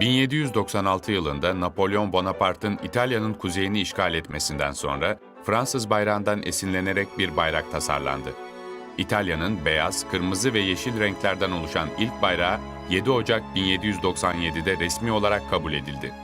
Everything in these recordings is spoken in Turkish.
...1796 yılında Napolyon Bonaparte'ın İtalya'nın kuzeyini işgal etmesinden sonra... ...Fransız bayrağından esinlenerek bir bayrak tasarlandı. İtalya'nın beyaz, kırmızı ve yeşil renklerden oluşan ilk bayrağı 7 Ocak 1797'de resmi olarak kabul edildi.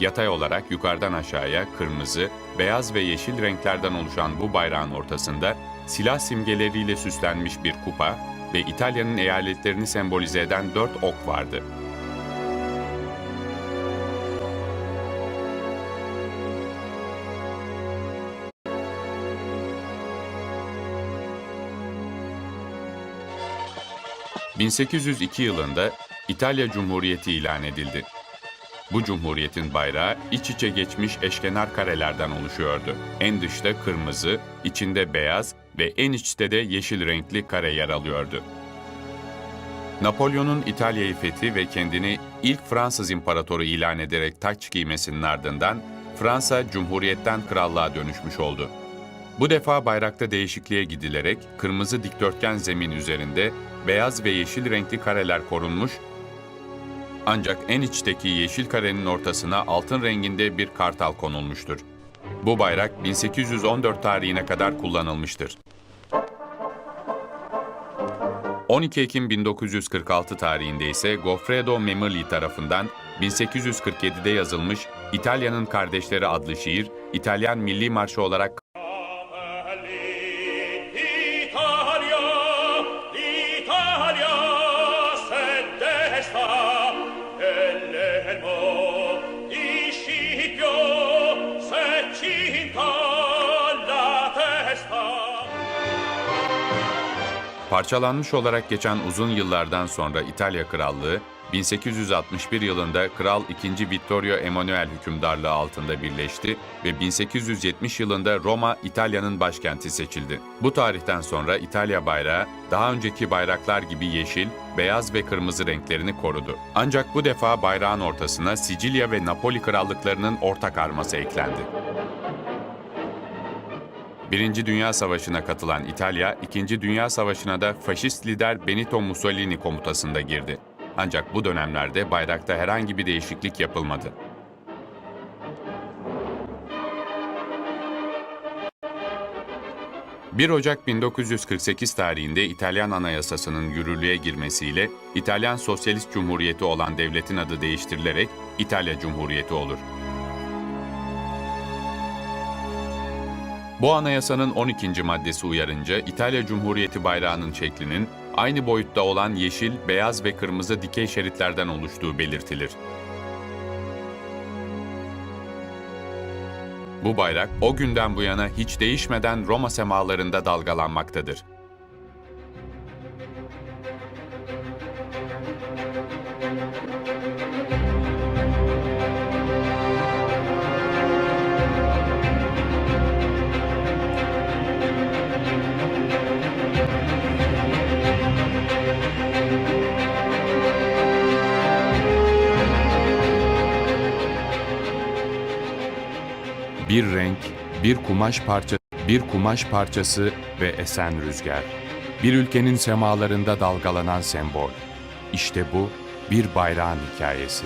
Yatay olarak yukarıdan aşağıya kırmızı, beyaz ve yeşil renklerden oluşan bu bayrağın ortasında silah simgeleriyle süslenmiş bir kupa ve İtalya'nın eyaletlerini sembolize eden dört ok vardı. ...1802 yılında İtalya Cumhuriyeti ilan edildi. Bu cumhuriyetin bayrağı iç içe geçmiş eşkenar karelerden oluşuyordu. En dışta kırmızı, içinde beyaz ve en içte de yeşil renkli kare yer alıyordu. Napolyon'un İtalya'yı fethi ve kendini ilk Fransız imparatoru ilan ederek taç giymesinin ardından Fransa Cumhuriyet'ten krallığa dönüşmüş oldu. Bu defa bayrakta değişikliğe gidilerek kırmızı dikdörtgen zemin üzerinde beyaz ve yeşil renkli kareler korunmuş ancak en içteki yeşil karenin ortasına altın renginde bir kartal konulmuştur. Bu bayrak 1814 tarihine kadar kullanılmıştır. 12 Ekim 1946 tarihinde ise Goffredo Memoli tarafından 1847'de yazılmış İtalya'nın Kardeşleri adlı şiir, İtalyan Milli Marşı olarak Parçalanmış olarak geçen uzun yıllardan sonra İtalya Krallığı, 1861 yılında Kral II. Vittorio Emanuel hükümdarlığı altında birleşti ve 1870 yılında Roma İtalya'nın başkenti seçildi. Bu tarihten sonra İtalya bayrağı daha önceki bayraklar gibi yeşil, beyaz ve kırmızı renklerini korudu. Ancak bu defa bayrağın ortasına Sicilya ve Napoli krallıklarının ortak arması eklendi. Birinci Dünya Savaşı'na katılan İtalya, İkinci Dünya Savaşı'na da faşist lider Benito Mussolini komutasında girdi. Ancak bu dönemlerde bayrakta herhangi bir değişiklik yapılmadı. ...1 Ocak 1948 tarihinde İtalyan Anayasası'nın yürürlüğe girmesiyle... ...İtalyan Sosyalist Cumhuriyeti olan devletin adı değiştirilerek... ...İtalya Cumhuriyeti olur. Bu anayasanın 12. maddesi uyarınca İtalya Cumhuriyeti bayrağının şeklinin aynı boyutta olan yeşil, beyaz ve kırmızı dikey şeritlerden oluştuğu belirtilir. Bu bayrak o günden bu yana hiç değişmeden Roma semalarında dalgalanmaktadır. Bir renk, bir kumaş parça, bir kumaş parçası ve esen rüzgar. Bir ülkenin semalarında dalgalanan sembol. İşte bu bir bayrağın hikayesi.